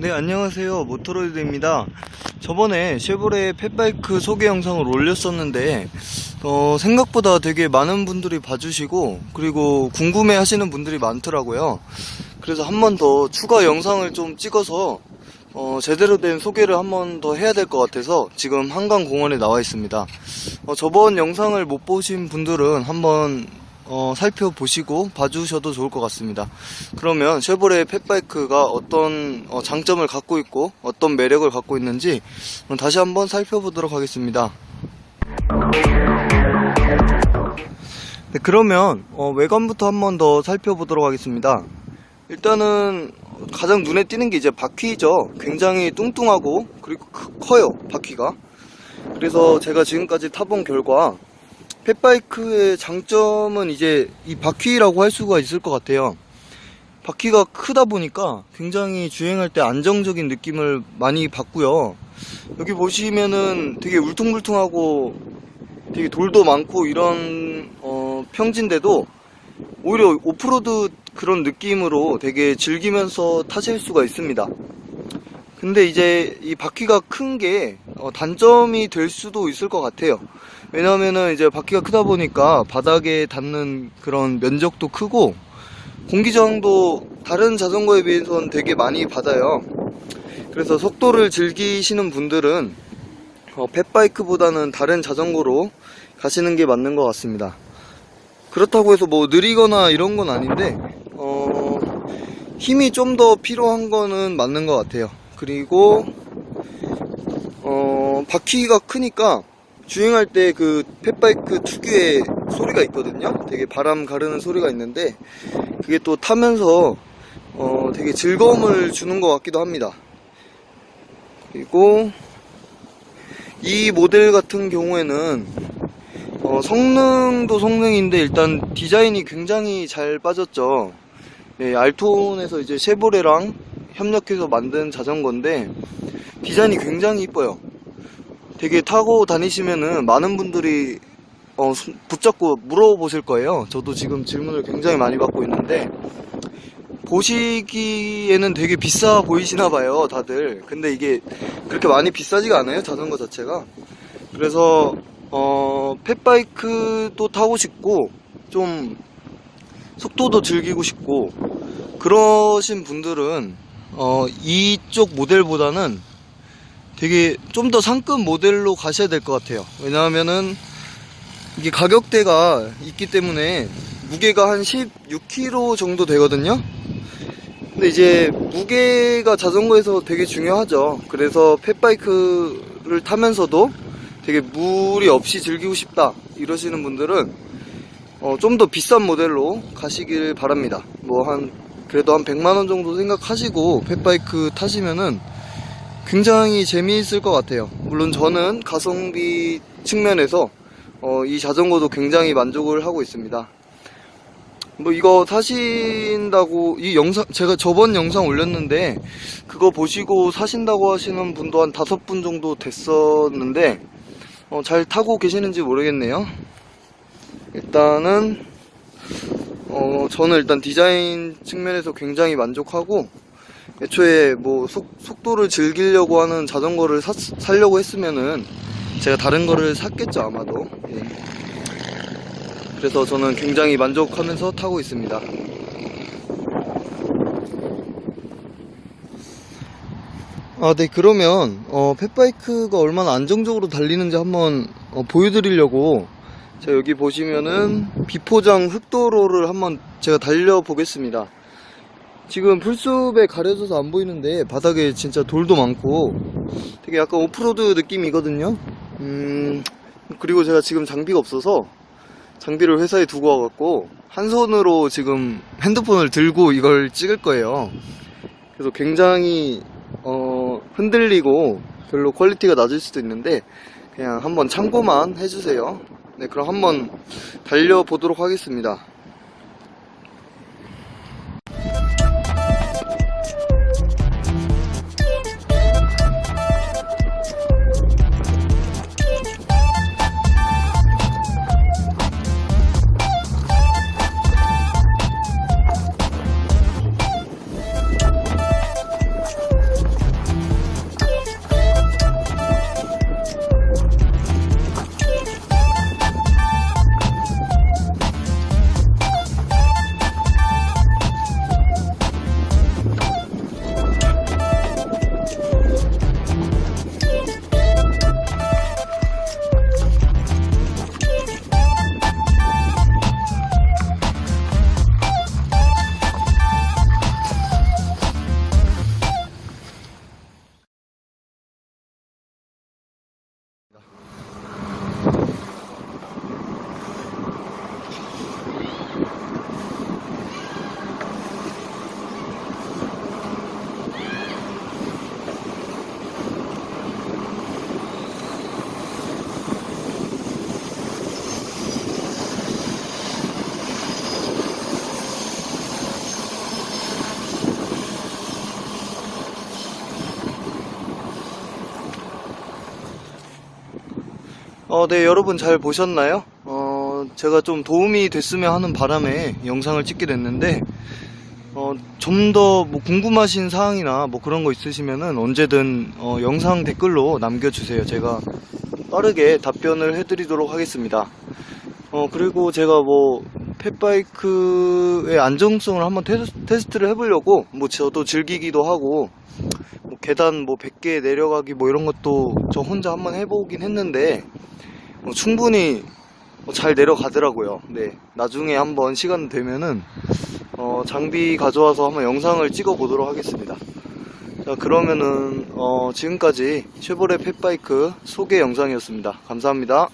네, 안녕하세요. 모토로이드입니다. 저번에 쉐보레 펫바이크 소개 영상을 올렸었는데, 어, 생각보다 되게 많은 분들이 봐주시고, 그리고 궁금해 하시는 분들이 많더라고요. 그래서 한 번 더 추가 영상을 좀 찍어서, 어, 제대로 된 소개를 한 번 더 해야 될 것 같아서 지금 한강공원에 나와 있습니다. 어, 저번 영상을 못 보신 분들은 한번 어, 살펴보시고 봐주셔도 좋을 것 같습니다. 그러면 쉐보레 펫바이크가 어떤 어, 장점을 갖고 있고 어떤 매력을 갖고 있는지 다시 한번 살펴보도록 하겠습니다. 네, 그러면 어, 외관부터 한번 더 살펴보도록 하겠습니다. 일단은 가장 눈에 띄는 게 이제 바퀴죠. 굉장히 뚱뚱하고 그리고 크- 커요 바퀴가. 그래서 제가 지금까지 타본 결과 펫바이크의 장점은 이제 이 바퀴라고 할 수가 있을 것 같아요. 바퀴가 크다 보니까 굉장히 주행할 때 안정적인 느낌을 많이 받고요. 여기 보시면은 되게 울퉁불퉁하고 되게 돌도 많고 이런 어, 평지인데도 오히려 오프로드 그런 느낌으로 되게 즐기면서 타실 수가 있습니다. 근데 이제 이 바퀴가 큰 게 단점이 될 수도 있을 것 같아요. 왜냐하면은 이제 바퀴가 크다 보니까 바닥에 닿는 그런 면적도 크고 공기저항도 다른 자전거에 비해서는 되게 많이 받아요. 그래서 속도를 즐기시는 분들은 어, 펫바이크보다는 다른 자전거로 가시는 게 맞는 것 같습니다. 그렇다고 해서 뭐 느리거나 이런 건 아닌데 어, 힘이 좀 더 필요한 거는 맞는 것 같아요. 그리고 어, 바퀴가 크니까 주행할 때 그 펫바이크 특유의 소리가 있거든요. 되게 바람 가르는 소리가 있는데 그게 또 타면서 어, 되게 즐거움을 주는 것 같기도 합니다. 그리고 이 모델 같은 경우에는 어, 성능도 성능인데 일단 디자인이 굉장히 잘 빠졌죠. 네, 알톤에서 이제 쉐보레랑 협력해서 만든 자전거인데 디자인이 굉장히 이뻐요. 되게 타고 다니시면은 많은 분들이 어, 수- 붙잡고 물어보실 거예요. 저도 지금 질문을 굉장히 많이 받고 있는데 보시기에는 되게 비싸 보이시나 봐요, 다들. 근데 이게 그렇게 많이 비싸지가 않아요, 자전거 자체가. 그래서 어, 펫바이크도 타고 싶고 좀 속도도 즐기고 싶고 그러신 분들은 어, 이쪽 모델보다는 되게 좀 더 상급 모델로 가셔야 될 것 같아요. 왜냐하면은 이게 가격대가 있기 때문에 무게가 한 16kg 정도 되거든요. 근데 이제 무게가 자전거에서 되게 중요하죠. 그래서 펫바이크를 타면서도 되게 무리 없이 즐기고 싶다 이러시는 분들은 어, 좀 더 비싼 모델로 가시길 바랍니다. 뭐 한 그래도 한 100만 원 정도 생각하시고 펫바이크 타시면은 굉장히 재미있을 것 같아요. 물론 저는 가성비 측면에서 어, 이 자전거도 굉장히 만족을 하고 있습니다. 뭐 이거 사신다고 이 영상 제가 저번 영상 올렸는데 그거 보시고 사신다고 하시는 분도 한 다섯 분 정도 됐었는데 어, 잘 타고 계시는지 모르겠네요. 일단은 어, 저는 일단 디자인 측면에서 굉장히 만족하고 애초에 뭐 속, 속도를 즐기려고 하는 자전거를 사, 사려고 했으면은 제가 다른 거를 샀겠죠 아마도 예. 그래서 저는 굉장히 만족하면서 타고 있습니다 아, 네, 그러면, 어, 펫바이크가 얼마나 안정적으로 달리는지 한번, 어, 보여드리려고, 자, 여기 보시면은, 비포장 흑도로를 한번 제가 달려보겠습니다. 지금 풀숲에 가려져서 안 보이는데, 바닥에 진짜 돌도 많고, 되게 약간 오프로드 느낌이거든요? 음, 그리고 제가 지금 장비가 없어서, 장비를 회사에 두고 와갖고, 한 손으로 지금 핸드폰을 들고 이걸 찍을 거예요. 그래서 굉장히 어, 흔들리고 별로 퀄리티가 낮을 수도 있는데 그냥 한번 참고만 해주세요. 네, 그럼 한번 달려보도록 하겠습니다. 어, 네, 여러분 잘 보셨나요? 어, 제가 좀 도움이 됐으면 하는 바람에 영상을 찍게 됐는데, 어, 좀 더 뭐 궁금하신 사항이나 뭐 그런 거 있으시면은 언제든 어, 영상 댓글로 남겨주세요. 제가 빠르게 답변을 해드리도록 하겠습니다. 어, 그리고 제가 뭐, 펫바이크의 안정성을 한번 테스, 테스트를 해보려고, 뭐, 저도 즐기기도 하고, 뭐 계단 뭐 100개 내려가기 뭐 이런 것도 저 혼자 한번 해보긴 했는데, 어, 충분히 어, 잘 내려가더라고요. 네. 나중에 한번 시간 되면은, 어, 장비 가져와서 한번 영상을 찍어 보도록 하겠습니다. 자, 그러면은, 어, 지금까지 쉐보레 펫바이크 소개 영상이었습니다. 감사합니다.